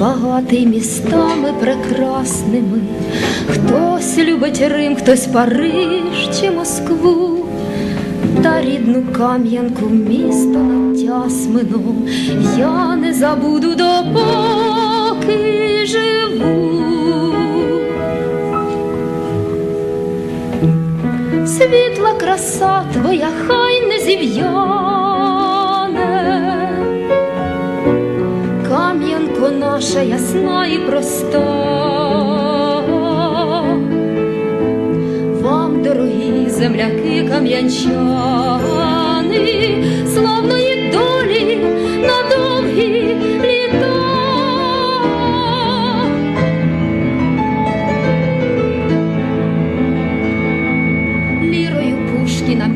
багатий містами прекрасними. Хтось любить Рим, хтось Париж чи Москву. Та рідну кам'янку місто над Тясмином я не забуду допоки живу. Світла краса твоя хай не зів'яне, Кам'янко наша ясна і проста. Вам, дорогі земляки кам'янчани, славної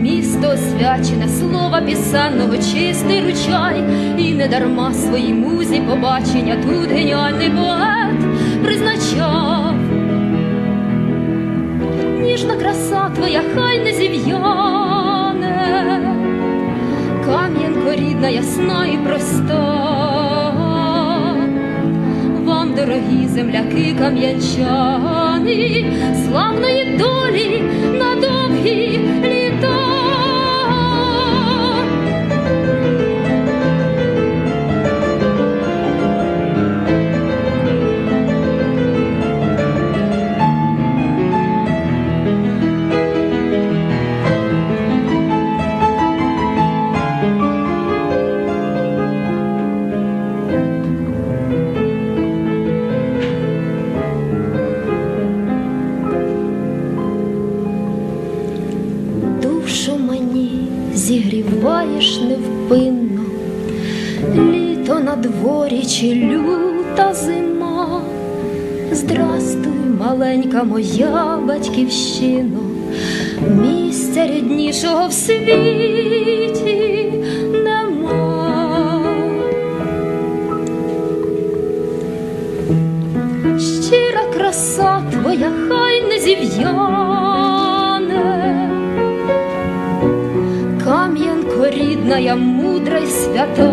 місто освячене, слова пісенного чистий ручай, і не дарма своїй музі побачення тут геніальний поет призначав. Ніжна краса твоя хай не зів'яне, Кам'янко рідна, ясна і проста. Вам, дорогі земляки кам'янчани, славної долі на довгі зігріваєш невпинно, літо на дворі чи люта зима. Здрастуй, маленька моя батьківщино, місця ріднішого в світі нема. Щира краса твоя хай не зів'яне, Кам'янко рідна, я мудра й свята.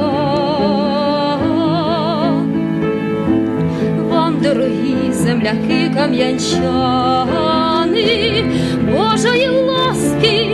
Вам, дорогі земляки кам'янчани, Божої ласки